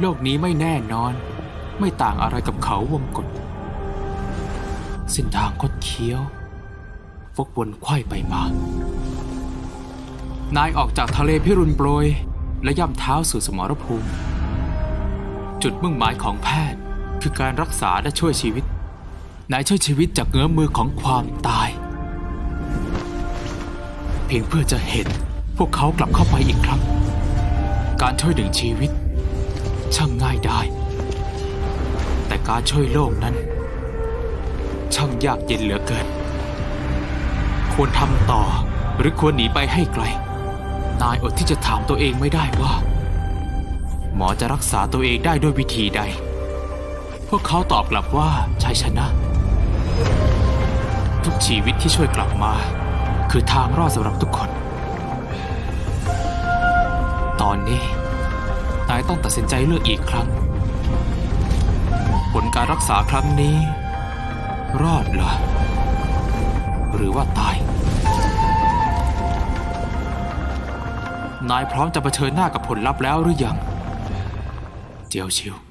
โลกนี้ไม่แน่นอน ไม่ต่างอะไรกับเขาวงกฏเส้นทางคดเคี้ยววกวนไขว้ไปมา นายออกจากทะเลพิรุณโปรย และย่ำเท้าสู่สมรภูมิ จุดมุ่งหมายของแพทย์คือการรักษาและช่วยชีวิต นายช่วยชีวิตจากเงื้อมือของความตาย เพียงเพื่อจะเห็นพวกเขากลับเข้าไปอีกครั้ง การช่วยหนึ่งชีวิต ช่างง่ายได้ แต่การช่วยโลกนั้น ช่างยากเย็นเหลือเกิน ควรทำต่อหรือควรหนีไปให้ไกล นายอดที่จะถามตัวเองไม่ได้ว่า หมอจะรักษาตัวเองได้ด้วยวิธีใด พวกเขาตอบกลับว่าชัยชนะ ทุกชีวิตที่ช่วยกลับมา คือทางรอดสำหรับทุกคน ตอนนี้ายต้องตัดสินใจเลือกอีกครั้ง ผลการรักษาครั้งนี้ รอดเหรอ หรือว่าตาย นายพร้อมจะเผชิญหน้ากับผลลัพธ์แล้วหรือยัง เจียวชิว